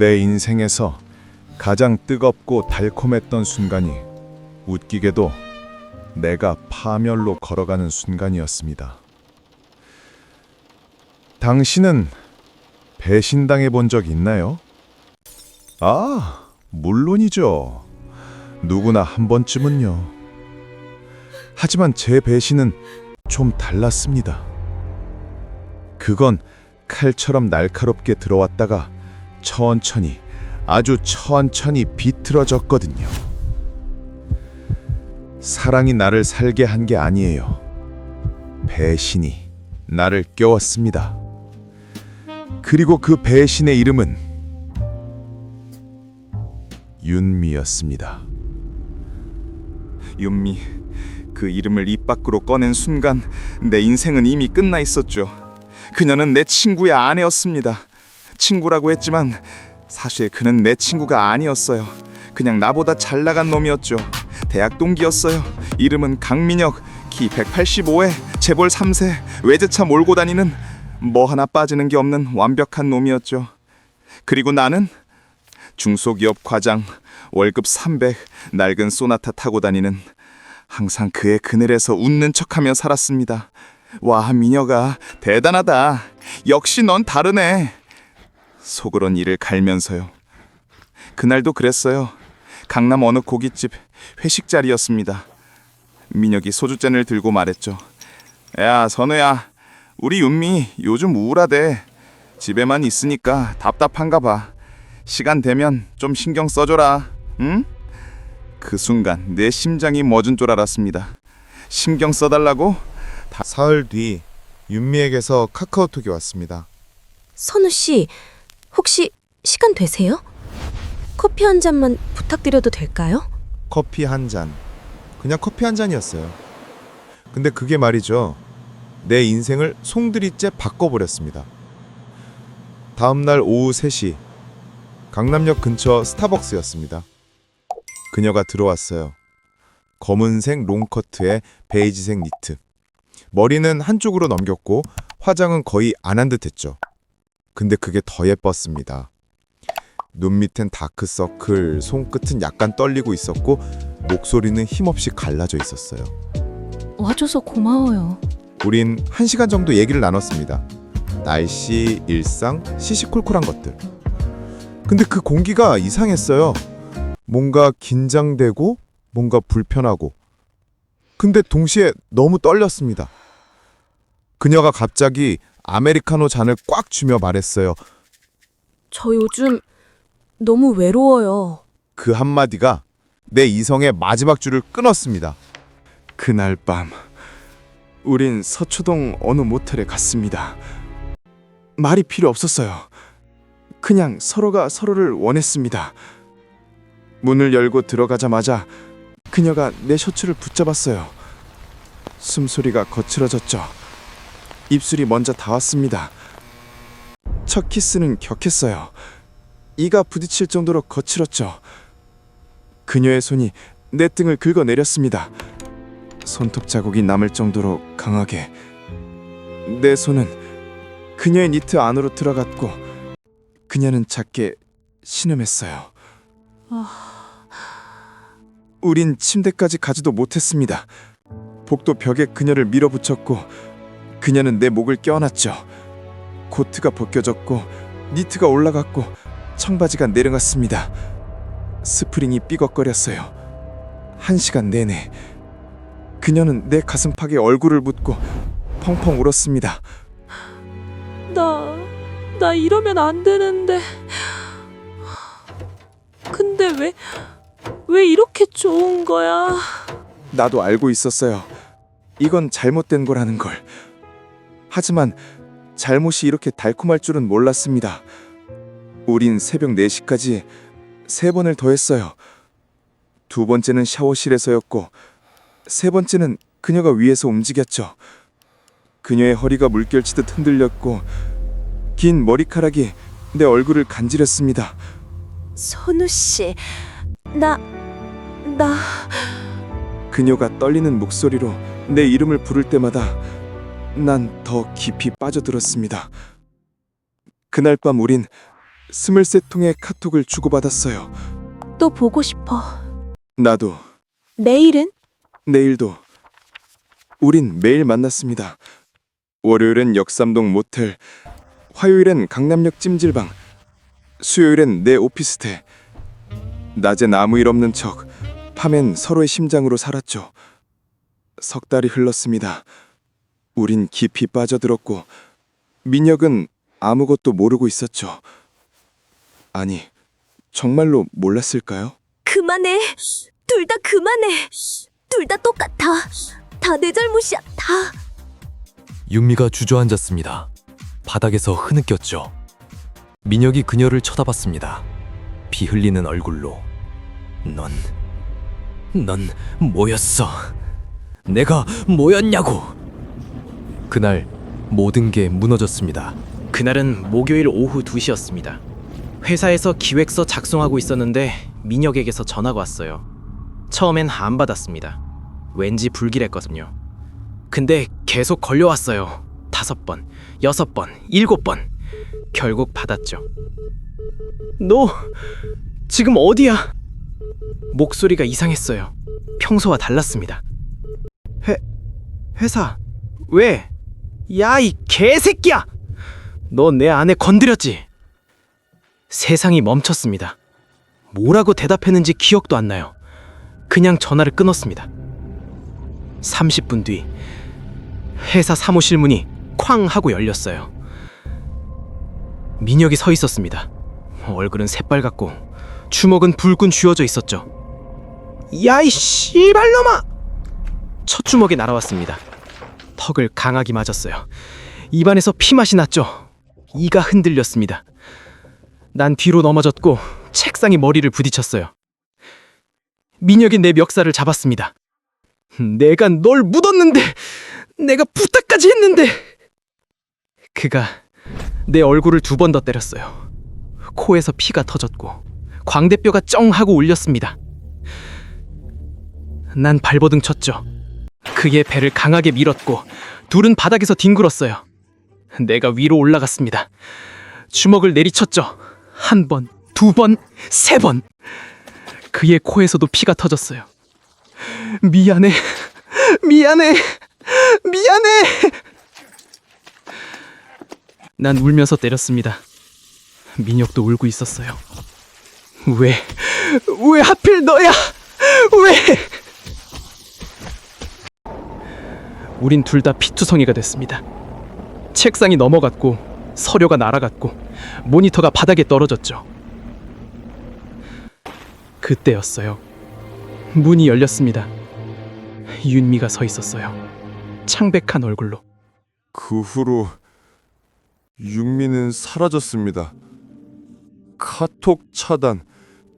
내 인생에서 가장 뜨겁고 달콤했던 순간이 웃기게도 내가 파멸로 걸어가는 순간이었습니다. 당신은 배신당해 본 적 있나요? 아, 물론이죠. 누구나 한 번쯤은요. 하지만 제 배신은 좀 달랐습니다. 그건 칼처럼 날카롭게 들어왔다가 천천히 아주 천천히 비틀어졌거든요. 사랑이 나를 살게 한 게 아니에요. 배신이 나를 깨웠습니다. 그리고 그 배신의 이름은 윤미였습니다. 윤미 그 이름을 입 밖으로 꺼낸 순간 내 인생은 이미 끝나 있었죠. 그녀는 내 친구의 아내였습니다. 친구라고 했지만 사실 그는 내 친구가 아니었어요. 그냥 나보다 잘 나간 놈이었죠. 대학 동기였어요. 이름은 강민혁, 키 185에 재벌 3세, 외제차 몰고 다니는 뭐 하나 빠지는 게 없는 완벽한 놈이었죠. 그리고 나는 중소기업 과장, 월급 300, 낡은 소나타 타고 다니는 항상 그의 그늘에서 웃는 척하며 살았습니다. 와, 미녀가 대단하다. 역시 넌 다르네. 속으론 이를 갈면서요. 그날도 그랬어요. 강남 어느 고깃집 회식 자리였습니다. 민혁이 소주잔을 들고 말했죠. 야, 선우야. 우리 윤미 요즘 우울하대. 집에만 있으니까 답답한가 봐. 시간 되면 좀 신경 써줘라. 응? 그 순간 내 심장이 멎은 줄 알았습니다. 신경 써달라고? 사흘 뒤 윤미에게서 카카오톡이 왔습니다. 선우 씨, 혹시 시간 되세요? 커피 한 잔만 부탁드려도 될까요? 커피 한 잔. 그냥 커피 한 잔이었어요. 근데 그게 말이죠. 내 인생을 송두리째 바꿔버렸습니다. 다음 날 오후 3시 강남역 근처 스타벅스였습니다. 그녀가 들어왔어요. 검은색 롱커트에 베이지색 니트. 머리는 한쪽으로 넘겼고 화장은 거의 안 한 듯했죠. 근데 그게 더 예뻤습니다. 눈 밑엔 다크서클, 손끝은 약간 떨리고 있었고 목소리는 힘없이 갈라져 있었어요. 와줘서 고마워요. 우린 한 시간 정도 얘기를 나눴습니다. 날씨, 일상, 시시콜콜한 것들. 근데 그 공기가 이상했어요. 뭔가 긴장되고 뭔가 불편하고. 근데 동시에 너무 떨렸습니다. 그녀가 갑자기 아메리카노 잔을 꽉 쥐며 말했어요. 저 요즘 너무 외로워요. 그 한마디가 내 이성의 마지막 줄을 끊었습니다. 그날 밤 우린 서초동 어느 모텔에 갔습니다. 말이 필요 없었어요. 그냥 서로가 서로를 원했습니다. 문을 열고 들어가자마자 그녀가 내 셔츠를 붙잡았어요. 숨소리가 거칠어졌죠. 입술이 먼저 닿았습니다. 첫 키스는 격했어요. 이가 부딪힐 정도로 거칠었죠. 그녀의 손이 내 등을 긁어내렸습니다. 손톱 자국이 남을 정도로 강하게 내 손은 그녀의 니트 안으로 들어갔고 그녀는 작게 신음했어요. 우린 침대까지 가지도 못했습니다. 복도 벽에 그녀를 밀어붙였고 그녀는 내 목을 껴안았죠. 코트가 벗겨졌고 니트가 올라갔고 청바지가 내려갔습니다. 스프링이 삐걱거렸어요. 한 시간 내내 그녀는 내 가슴팍에 얼굴을 묻고 펑펑 울었습니다. 나, 나 이러면 안 되는데. 근데 왜, 왜 이렇게 좋은 거야? 나도 알고 있었어요. 이건 잘못된 거라는 걸. 하지만 잘못이 이렇게 달콤할 줄은 몰랐습니다. 우린 새벽 4시까지 세 번을 더 했어요. 두 번째는 샤워실에서였고 세 번째는 그녀가 위에서 움직였죠. 그녀의 허리가 물결치듯 흔들렸고 긴 머리카락이 내 얼굴을 간지렸습니다. 선우 씨, 나, 나. 그녀가 떨리는 목소리로 내 이름을 부를 때마다 난 더 깊이 빠져들었습니다. 그날 밤 우린 스물세 통의 카톡을 주고받았어요. 또 보고 싶어. 나도 내일은? 내일도 우린 매일 만났습니다. 월요일엔 역삼동 모텔, 화요일엔 강남역 찜질방, 수요일엔 내 오피스텔. 낮엔 아무 일 없는 척, 밤엔 서로의 심장으로 살았죠. 석 달이 흘렀습니다. 우린 깊이 빠져들었고 민혁은 아무것도 모르고 있었죠. 아니, 정말로 몰랐을까요? 그만해. 둘 다 그만해. 둘 다 똑같아. 다 내 잘못이야. 다. 윤미가 주저앉았습니다. 바닥에서 흐느꼈죠. 민혁이 그녀를 쳐다봤습니다. 비 흘리는 얼굴로. 넌, 넌 뭐였어? 내가 뭐였냐고! 그날 모든 게 무너졌습니다. 그날은 목요일 오후 2시였습니다. 회사에서 기획서 작성하고 있었는데 민혁에게서 전화가 왔어요. 처음엔 안 받았습니다. 왠지 불길했거든요. 근데 계속 걸려왔어요. 다섯 번, 여섯 번, 일곱 번. 결국 받았죠. 너 지금 어디야? 목소리가 이상했어요. 평소와 달랐습니다. 회 회사 왜? 야 이 개새끼야! 너 내 아내 건드렸지? 세상이 멈췄습니다. 뭐라고 대답했는지 기억도 안 나요. 그냥 전화를 끊었습니다. 30분 뒤 회사 사무실 문이 쾅 하고 열렸어요. 민혁이 서 있었습니다. 얼굴은 새빨갛고 주먹은 불끈 쥐어져 있었죠. 야이 씨발놈아! 첫 주먹이 날아왔습니다. 턱을 강하게 맞았어요. 입안에서 피맛이 났죠. 이가 흔들렸습니다. 난 뒤로 넘어졌고 책상에 머리를 부딪혔어요. 민혁이 내 멱살을 잡았습니다. 내가 널 묻었는데, 내가 부탁까지 했는데. 그가 내 얼굴을 두 번 더 때렸어요. 코에서 피가 터졌고 광대뼈가 쩡 하고 울렸습니다. 난 발버둥 쳤죠. 그의 배를 강하게 밀었고 둘은 바닥에서 뒹굴었어요. 내가 위로 올라갔습니다. 주먹을 내리쳤죠. 한 번, 두 번, 세 번. 그의 코에서도 피가 터졌어요. 미안해. 미안해. 미안해. 난 울면서 때렸습니다. 민혁도 울고 있었어요. 왜? 왜 하필 너야? 왜? 우린 둘 다 피투성이가 됐습니다. 책상이 넘어갔고 서류가 날아갔고 모니터가 바닥에 떨어졌죠. 그때였어요. 문이 열렸습니다. 윤미가 서 있었어요. 창백한 얼굴로. 그 후로 윤미는 사라졌습니다. 카톡 차단,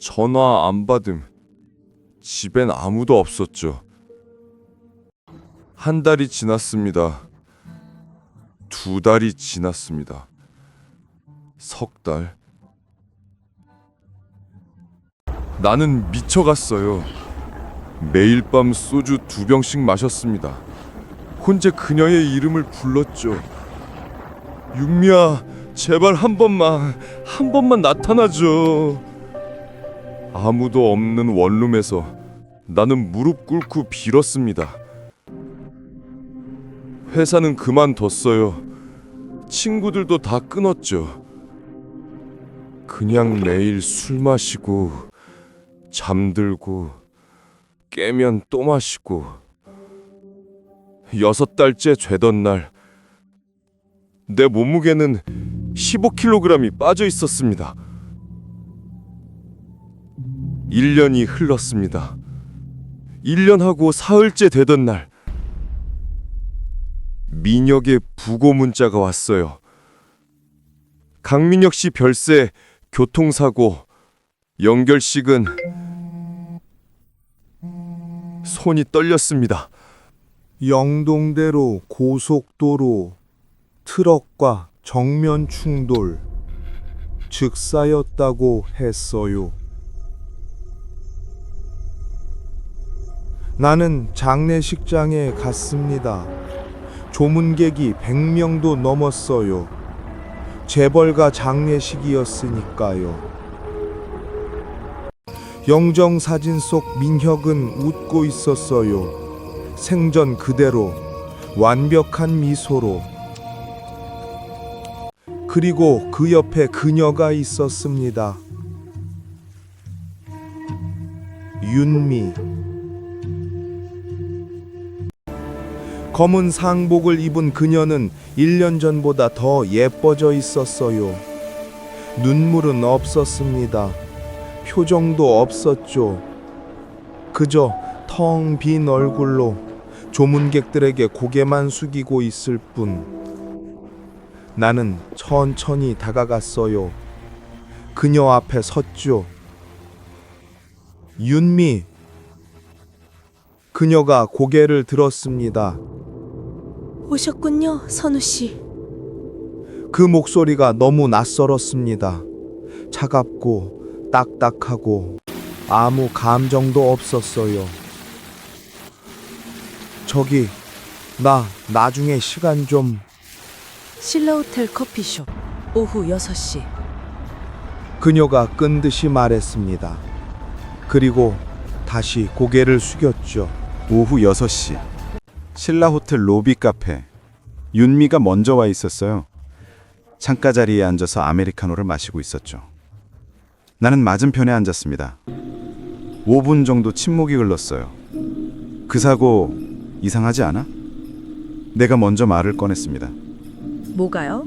전화 안 받음. 집엔 아무도 없었죠. 한 달이 지났습니다. 두 달이 지났습니다. 석 달. 나는 미쳐갔어요. 매일 밤 소주 두 병씩 마셨습니다. 혼자 그녀의 이름을 불렀죠. 윤미야, 제발 한 번만, 한 번만 나타나줘. 아무도 없는 원룸에서 나는 무릎 꿇고 빌었습니다. 회사는 그만뒀어요. 친구들도 다 끊었죠. 그냥 매일 술 마시고 잠들고 깨면 또 마시고 여섯 달째 되던 날 내 몸무게는 15kg이 빠져 있었습니다. 1년이 흘렀습니다. 1년하고 사흘째 되던 날 민혁의 부고 문자가 왔어요. 강민혁 씨 별세 교통사고 연결식은 손이 떨렸습니다. 영동대로 고속도로 트럭과 정면 충돌 즉사였다고 했어요. 나는 장례식장에 갔습니다. 조문객이 100명도 넘었어요. 재벌가 장례식이었으니까요. 영정 사진 속 민혁은 웃고 있었어요. 생전 그대로 완벽한 미소로. 그리고 그 옆에 그녀가 있었습니다. 윤미. 검은 상복을 입은 그녀는 1년 전보다 더 예뻐져 있었어요. 눈물은 없었습니다. 표정도 없었죠. 그저 텅 빈 얼굴로 조문객들에게 고개만 숙이고 있을 뿐. 나는 천천히 다가갔어요. 그녀 앞에 섰죠. 윤미. 그녀가 고개를 들었습니다. 오셨군요, 선우 씨. 그 목소리가 너무 낯설었습니다. 차갑고 딱딱하고 아무 감정도 없었어요. 저기 나 나중에 시간 좀 신라호텔 커피숍 오후 6시. 그녀가 끈 듯이 말했습니다. 그리고 다시 고개를 숙였죠. 오후 6시 신라 호텔 로비 카페 윤미가 먼저 와 있었어요. 창가 자리에 앉아서 아메리카노를 마시고 있었죠. 나는 맞은편에 앉았습니다. 5분 정도 침묵이 흘렀어요. 그 사고 이상하지 않아? 내가 먼저 말을 꺼냈습니다. 뭐가요?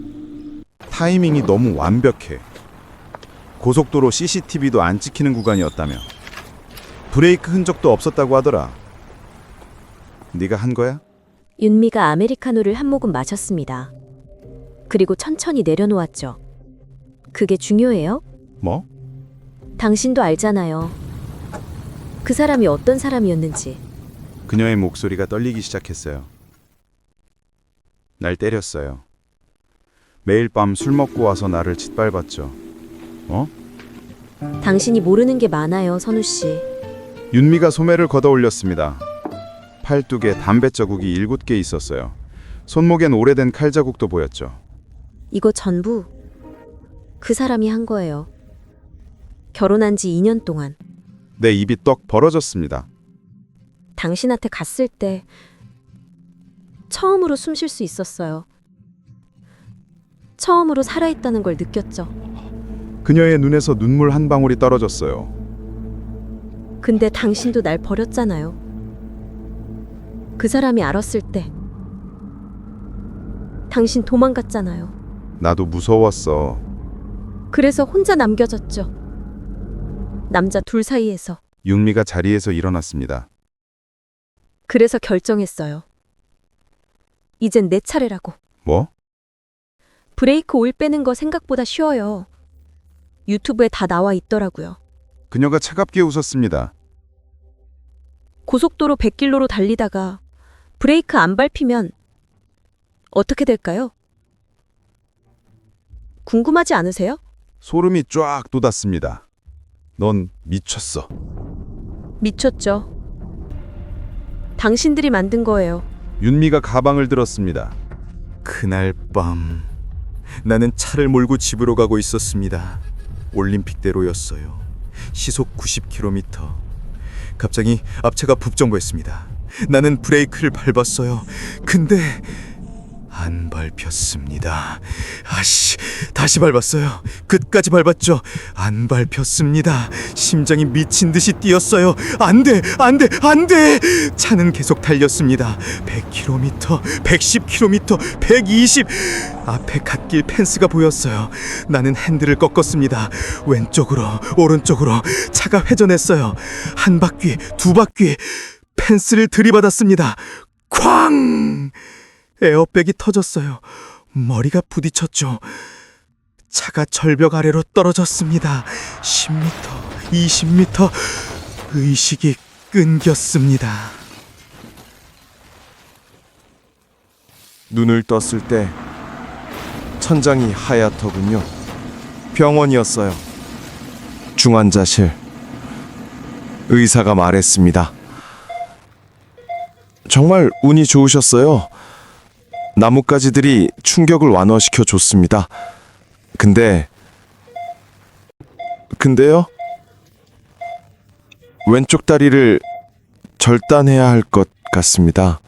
타이밍이 너무 완벽해. 고속도로 CCTV도 안 찍히는 구간이었다며. 브레이크 흔적도 없었다고 하더라. 네가 한 거야? 윤미가 아메리카노를 한 모금 마셨습니다. 그리고 천천히 내려놓았죠. 그게 중요해요? 뭐? 당신도 알잖아요. 그 사람이 어떤 사람이었는지. 그녀의 목소리가 떨리기 시작했어요. 날 때렸어요. 매일 밤 술 먹고 와서 나를 짓밟았죠. 어? 당신이 모르는 게 많아요, 선우 씨. 윤미가 소매를 걷어 올렸습니다. 팔뚝에 담배 자국이 일곱 개 있었어요. 손목엔 오래된 칼 자국도 보였죠. 이거 전부 그 사람이 한 거예요. 결혼한 지 2년 동안 내 입이 떡 벌어졌습니다. 당신한테 갔을 때 처음으로 숨 쉴 수 있었어요. 처음으로 살아있다는 걸 느꼈죠. 그녀의 눈에서 눈물 한 방울이 떨어졌어요. 근데 당신도 날 버렸잖아요. 그 사람이 알았을 때 당신 도망갔잖아요. 나도 무서웠어. 그래서 혼자 남겨졌죠. 남자 둘 사이에서. 윤미가 자리에서 일어났습니다. 그래서 결정했어요. 이젠 내 차례라고. 뭐? 브레이크 오일 빼는 거 생각보다 쉬워요. 유튜브에 다 나와 있더라고요. 그녀가 차갑게 웃었습니다. 고속도로 100길로로 달리다가 브레이크 안 밟히면 어떻게 될까요? 궁금하지 않으세요? 소름이 쫙 돋았습니다. 넌 미쳤어. 미쳤죠. 당신들이 만든 거예요. 윤미가 가방을 들었습니다. 그날 밤 나는 차를 몰고 집으로 가고 있었습니다. 올림픽대로였어요. 시속 90km. 갑자기 앞차가 북정거했습니다. 나는 브레이크를 밟았어요. 근데 안 밟혔습니다. 아씨, 다시 밟았어요. 끝까지 밟았죠. 안 밟혔습니다. 심장이 미친 듯이 뛰었어요. 안 돼, 안 돼, 안 돼! 차는 계속 달렸습니다. 100km, 110km, 120. 앞에 갓길 펜스가 보였어요. 나는 핸들을 꺾었습니다. 왼쪽으로, 오른쪽으로 차가 회전했어요. 한 바퀴, 두 바퀴. 펜스를 들이받았습니다. 쾅! 에어백이 터졌어요. 머리가 부딪혔죠. 차가 절벽 아래로 떨어졌습니다. 10m, 20m. 의식이 끊겼습니다. 눈을 떴을 때 천장이 하얗더군요. 병원이었어요. 중환자실. 의사가 말했습니다. 정말 운이 좋으셨어요. 나뭇가지들이 충격을 완화시켜 줬습니다. 근데 근데요? 왼쪽 다리를 절단해야 할 것 같습니다.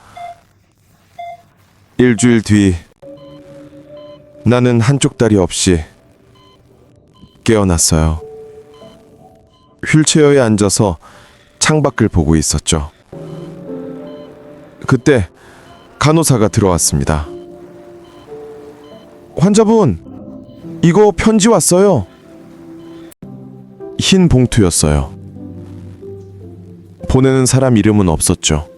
일주일 뒤 나는 한쪽 다리 없이 깨어났어요. 휠체어에 앉아서 창밖을 보고 있었죠. 그때 간호사가 들어왔습니다. 환자분, 이거 편지 왔어요. 흰 봉투였어요. 보내는 사람 이름은 없었죠.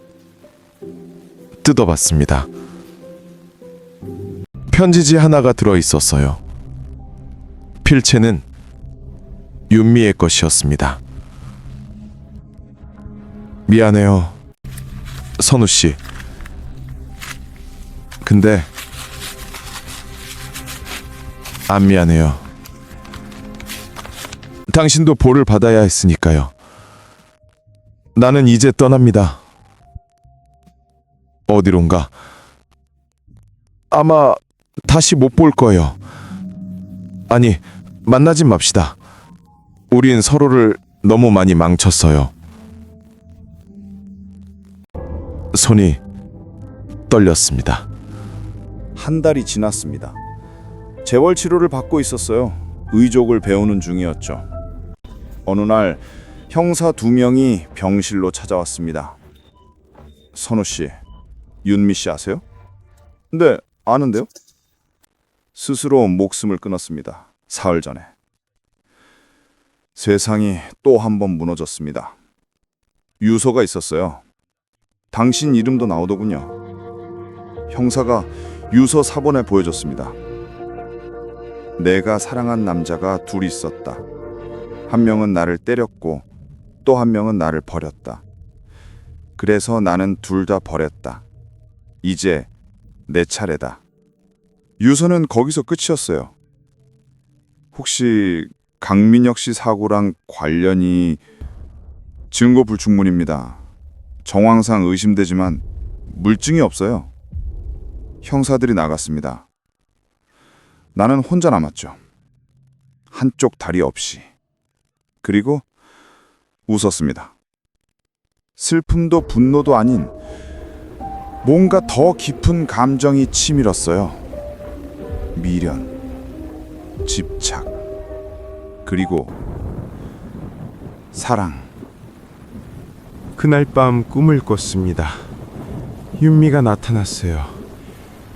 뜯어봤습니다. 편지지 하나가 들어 있었어요. 필체는 윤미의 것이었습니다. 미안해요. 선우 씨. 근데 안 미안해요. 당신도 보를 받아야 했으니까요. 나는 이제 떠납니다. 어디론가? 아마 다시 못 볼 거예요. 아니, 만나진 맙시다. 우린 서로를 너무 많이 망쳤어요. 손이 떨렸습니다. 한 달이 지났습니다. 재월 치료를 받고 있었어요. 의족을 배우는 중이었죠. 어느 날 형사 두 명이 병실로 찾아왔습니다. 선우 씨, 윤미 씨 아세요? 네, 아는데요. 스스로 목숨을 끊었습니다. 사흘 전에. 세상이 또 한 번 무너졌습니다. 유서가 있었어요. 당신 이름도 나오더군요. 형사가 유서 사본에 보여줬습니다. 내가 사랑한 남자가 둘 있었다. 한 명은 나를 때렸고 또 한 명은 나를 버렸다. 그래서 나는 둘 다 버렸다. 이제 내 차례다. 유서는 거기서 끝이었어요. 혹시 강민혁 씨 사고랑 관련이 증거 불충분입니다. 정황상 의심되지만 물증이 없어요. 형사들이 나갔습니다. 나는 혼자 남았죠. 한쪽 다리 없이. 그리고 웃었습니다. 슬픔도 분노도 아닌 뭔가 더 깊은 감정이 치밀었어요. 미련, 집착, 그리고 사랑. 그날 밤 꿈을 꿨습니다. 윤미가 나타났어요.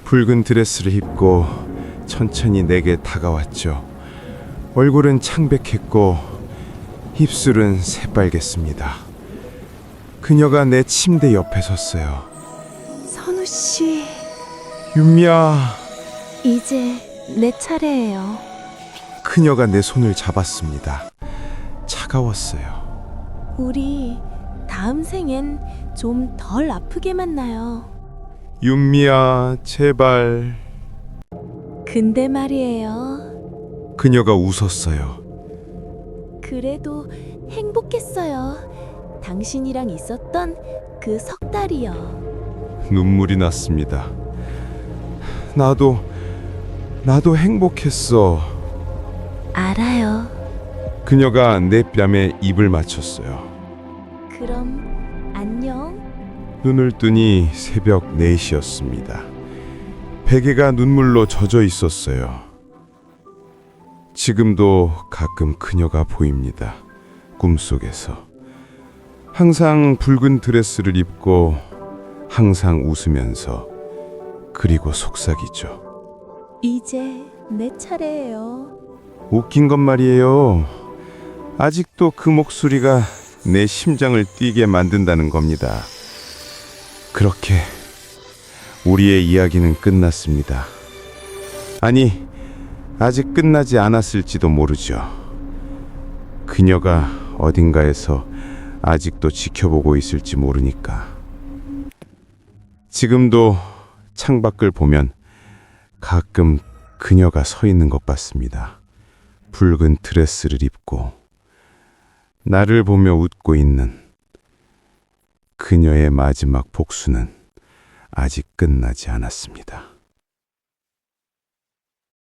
붉은 드레스를 입고 천천히 내게 다가왔죠. 얼굴은 창백했고 입술은 새빨갰습니다. 그녀가 내 침대 옆에 섰어요. 선우 씨, 윤미야. 이제 내 차례예요. 그녀가 내 손을 잡았습니다. 차가웠어요. 우리 다음 생엔 좀 덜 아프게 만나요. 윤미야, 제발. 근데 말이에요. 그녀가 웃었어요. 그래도 행복했어요. 당신이랑 있었던 그 석 달이요. 눈물이 났습니다. 나도 나도 행복했어. 알아요. 그녀가 내 뺨에 입을 맞췄어요. 그럼 안녕. 눈을 뜨니 새벽 4시였습니다. 베개가 눈물로 젖어 있었어요. 지금도 가끔 그녀가 보입니다. 꿈속에서. 항상 붉은 드레스를 입고 항상 웃으면서 그리고 속삭이죠. 이제 내 차례예요. 웃긴 건 말이에요. 아직도 그 목소리가 내 심장을 뛰게 만든다는 겁니다. 그렇게 우리의 이야기는 끝났습니다. 아니, 아직 끝나지 않았을지도 모르죠. 그녀가 어딘가에서 아직도 지켜보고 있을지 모르니까. 지금도 창밖을 보면 가끔 그녀가 서 있는 것 같습니다. 붉은 드레스를 입고 나를 보며 웃고 있는 그녀의 마지막 복수는 아직 끝나지 않았습니다.